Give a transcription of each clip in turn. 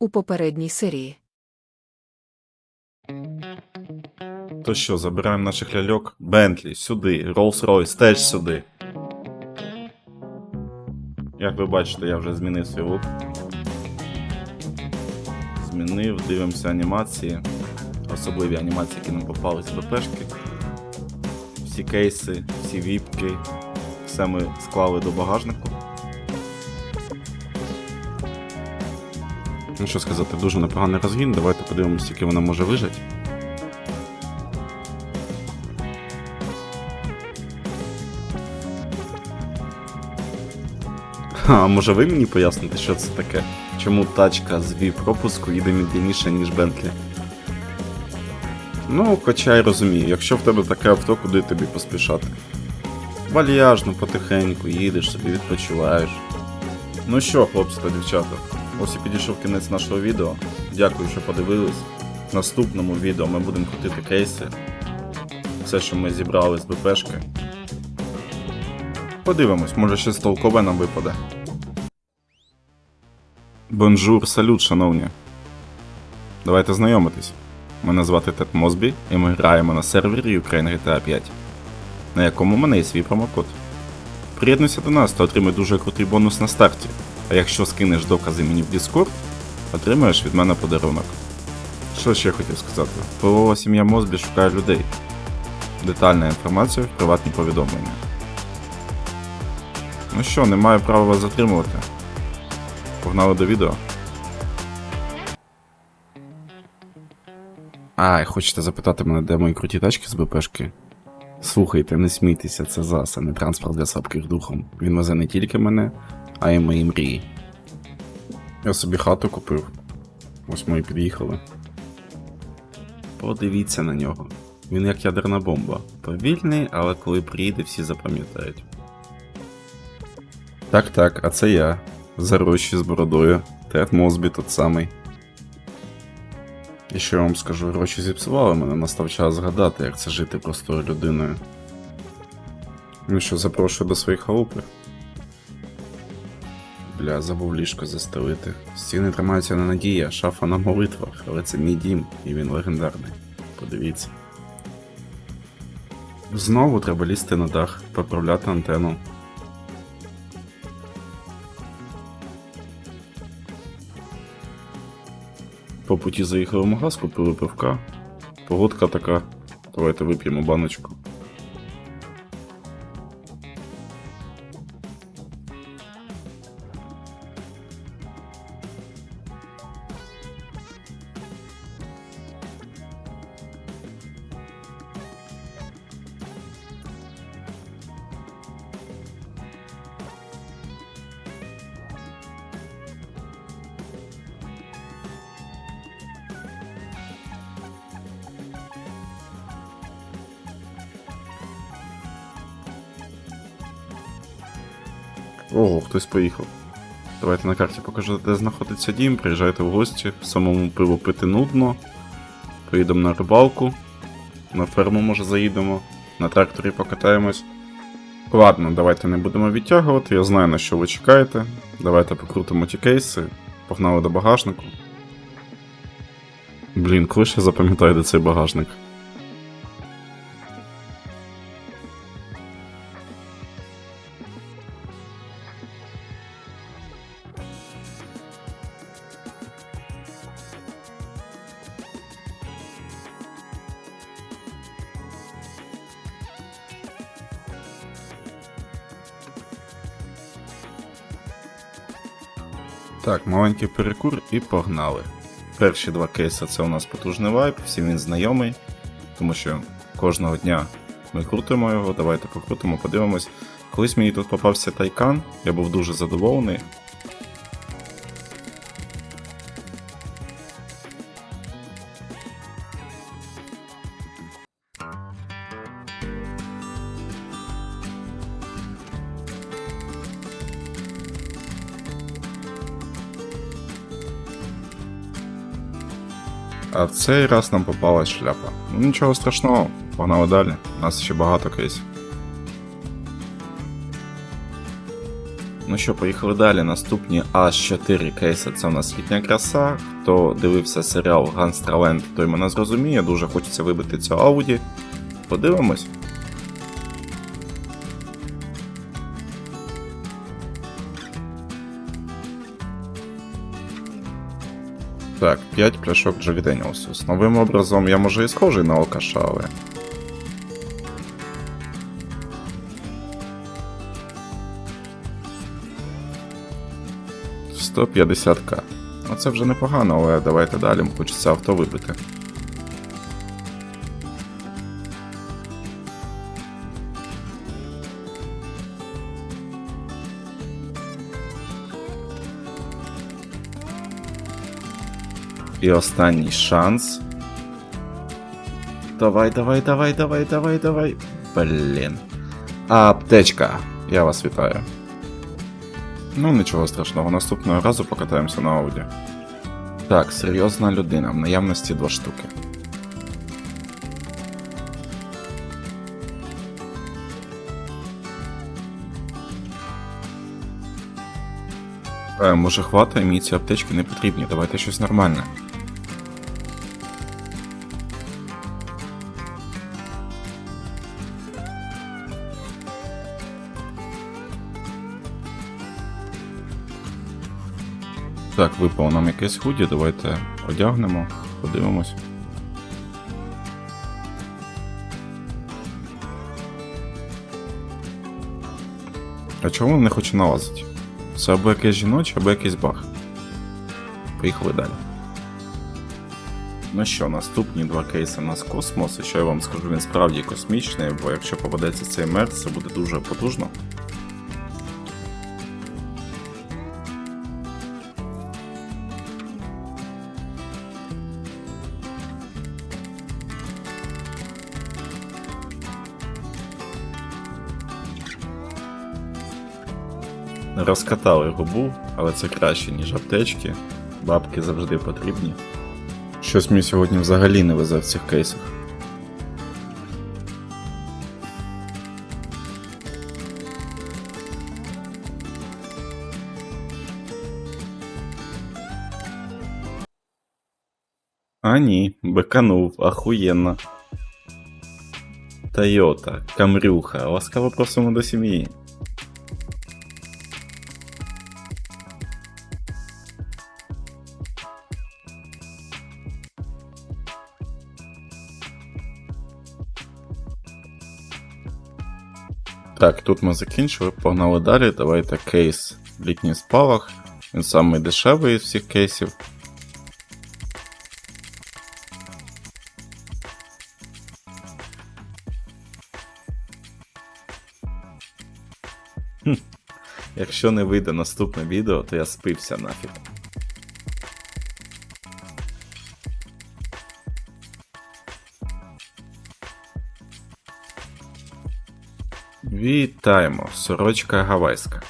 у попередній серії. То що, забираємо наших ляльок? Бентлі сюди, Rolls-Royce теж сюди. Як ви бачите, я вже змінив свій лук. Змінив, дивимося анімації. Особливі анімації, які нам попались з БПшки. Всі кейси, всі віпки. Все ми склали до багажнику. Ну що сказати, дуже непоганий розгін. Давайте подивимося, скільки вона може вижити. А може ви мені поясните, що це таке? Чому тачка з віп пропуску їде медленніше, ніж Бентлі? Ну, хоча й розумію, якщо в тебе таке авто, куди тобі поспішати? Вальяжно, потихеньку, їдеш собі, відпочиваєш. Ну що, хлопці та дівчата, ось і підійшов кінець нашого відео. Дякую, що подивились. В наступному відео ми будемо крутити кейси. Все, що ми зібрали з БПшки. Подивимось, може щось толкове нам випаде. Бонжур, салют, шановні. Давайте знайомитись. Мене звати Тед Мозбі, і ми граємо на сервері Ukraine GTA 5, на якому у мене є свій промокод. Приєднуйся до нас та отримай дуже крутий бонус на старті. А якщо скинеш докази мені в Discord, отримаєш від мене подарунок. Що ще хотів сказати? Впливова сім'я Мозбі шукає людей. Детальна інформація в приватні повідомлення. Ну що, не маю права вас затримувати. Погнали до відео. Ай, хочете запитати мене, де мої круті тачки з БПшки? Слухайте, не смійтеся, це ЗАЗ, а не транспорт для слабких духом. Він везе не тільки мене, а й мої мрії. Я собі хату купив. Ось ми і під'їхали. Подивіться на нього. Він як ядерна бомба. Повільний, але коли приїде, всі запам'ятають. Так, так, а це я. Зарощі з бородою. Тед Мозбі тот самий. І що я вам скажу, гроші зіпсували мене, настав час згадати, як це жити простою людиною. Ну що, запрошую до своєї халупи. Бля, забув ліжко застелити. Стіни тримаються на надії, а шафа на молитвах, але це мій дім, і він легендарний. Подивіться. Знову треба лізти на дах, поправляти антенну. По путі заїхали в магаз, купили пивка. Погодка така. Давайте вип'ємо баночку. Ого, хтось поїхав. Давайте на карті покажу, де знаходиться дім, приїжджайте в гості, самому пиво пити нудно. Поїдемо на рибалку. На ферму може заїдемо, на тракторі покатаємось. Ладно, давайте не будемо відтягувати, я знаю на що ви чекаєте. Давайте покрутимо ті кейси, погнали до багажнику. Блін, коли ще запам'ятаю, де цей багажник. Так, маленький перекур і погнали. Перші два кейси це у нас потужний вайп, всім він знайомий, тому що кожного дня ми крутимо його, давайте покрутимо, подивимось. Колись мені тут попався тайкан, я був дуже задоволений. А в цей раз нам попалась шляпа. Ну нічого страшного, погнали далі. У нас ще багато кейсів. Ну що, поїхали далі. Наступні аж 4 кейси це у нас літня краса. Хто дивився серіал Ганстраленд, той мене зрозуміє. Дуже хочеться вибити цю ауді. Подивимось. Так, 5 пляшок Джек Деніусус. Новим образом я може і схожий на алкаша, але. — 150к. Ну це вже непогано, але давайте далі, хочеться авто вибити. І останній шанс. Давай, давай, давай, давай, давай, давай. Блін. Аптечка. Я вас вітаю. Ну, нічого страшного, наступного разу покатаємося на ауді. Так, серйозна людина, в наявності два штуки. Е, може хватає, мені ці аптечки не потрібні, давайте щось нормальне. Так, випало нам якесь худі, давайте одягнемо, подивимось. А чому воно не хоче налазити? Це або якесь жіноче, або якийсь баг. Поїхали далі. Ну що, наступні два кейси у нас космос, і що я вам скажу, він справді космічний, бо якщо попадеться цей мер, це буде дуже потужно. Розкатали губу, але це краще, ніж аптечки. Бабки завжди потрібні. Щось мені сьогодні взагалі не везе в цих кейсах. А ні, беканув, ахуєнно. Тойота, Камрюха, ласкаво просимо до сім'ї. Так, тут ми закінчили, погнали далі. Давайте кейс літній спалах. Він самий дешевий із всіх кейсів. Якщо не вийде наступне відео, то я спився нафіг. Вітаємо, сорочка гавайська.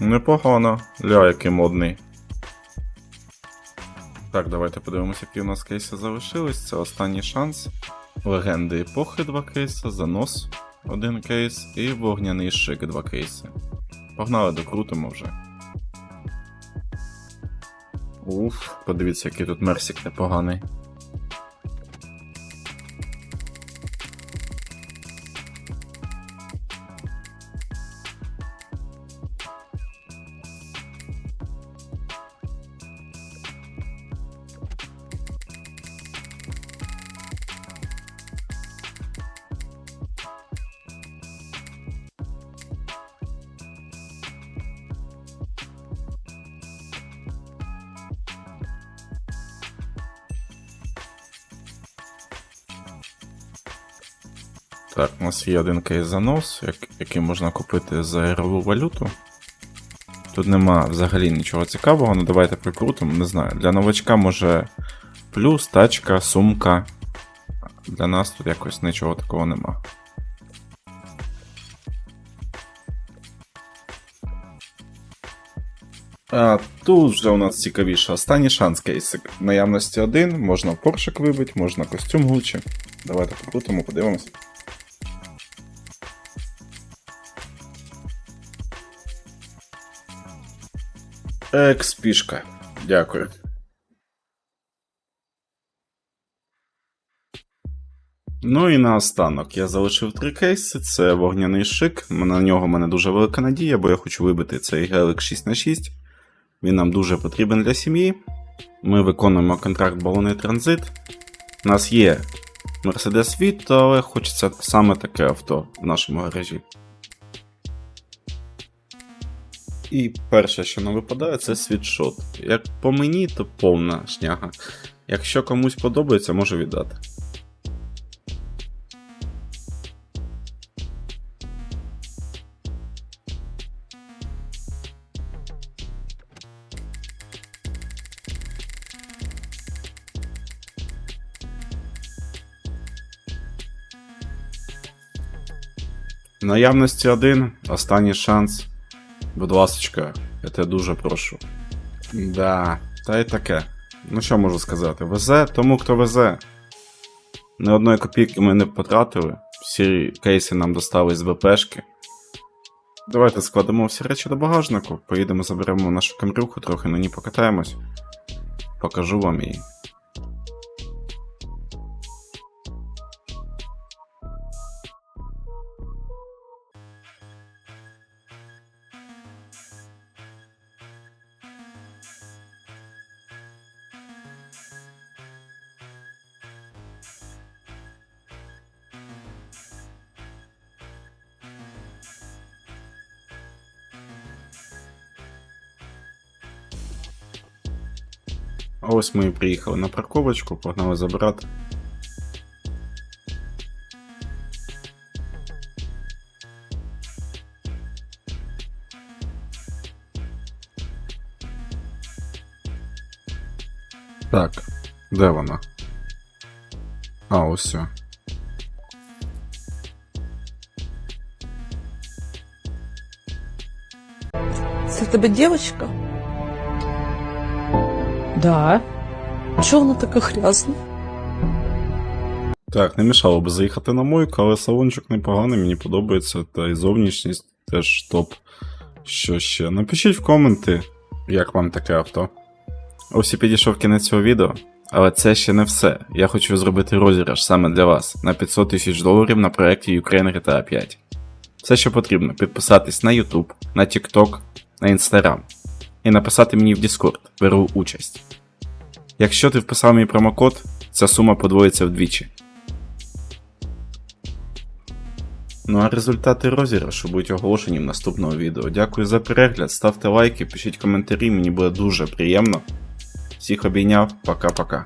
Непогано, ля, який модний. Так, давайте подивимося, які у нас кейси залишились. Це останній шанс. Легенди епохи 2 кейси, занос 1 кейс і вогняний шик 2 кейси. Погнали, докрутимо вже. Уф, подивіться, який тут мерсик непоганий. Так, у нас є один кейс занос, як, який можна купити за ігрову валюту. Тут нема взагалі нічого цікавого, ну давайте прикрутимо, не знаю. Для новачка може плюс, тачка, сумка. Для нас тут якось нічого такого нема. А тут вже у нас цікавіше. Останній шанс кейсик. Наявності один, можна поршик вибити, можна костюм Гуччі. Давайте покрутимо, подивимось. Експішка. Дякую. Ну і наостанок я залишив три кейси. Це вогняний шик. На нього в мене дуже велика надія, бо я хочу вибити цей гелик 6 на 6 Він нам дуже потрібен для сім'ї. Ми виконуємо контракт балони транзит. У нас є Mercedes Vito, але хочеться саме таке авто в нашому гаражі. І перше, що нам випадає, це світшот. Як по мені, то повна шняга. Якщо комусь подобається, можу віддати. Наявності один, останній шанс. Будь ласочка, я тебе дуже прошу. Да, та й таке. Ну що можу сказати? Везе тому, хто везе. Ні одної копійки ми не потратили. Всі кейси нам достали з ВПшки. Давайте складемо всі речі до багажнику, поїдемо заберемо нашу камрюху, трохи на ній покатаємось. Покажу вам її. А ось ми і приїхали на парковочку, погнали забирати. Так, де вона? А, ось. все. Це в тебе дівчинка? Да. Чого вона така грязна? Так, не мішало би заїхати на мойку, але салончик непоганий, мені подобається, та і зовнішність теж топ. Що ще? Напишіть в коменти, як вам таке авто. Ось і підійшов кінець цього відео. Але це ще не все. Я хочу зробити розіграш саме для вас на 500 тисяч доларів на проєкті Ukraine GTA 5. Все, що потрібно, підписатись на YouTube, на TikTok, на Instagram і написати мені в Discord, беру участь. Якщо ти вписав мій промокод, ця сума подвоїться вдвічі. Ну а результати розіграшу будуть оголошені в наступного відео. Дякую за перегляд, ставте лайки, пишіть коментарі, мені буде дуже приємно. Всіх обійняв, пока-пока.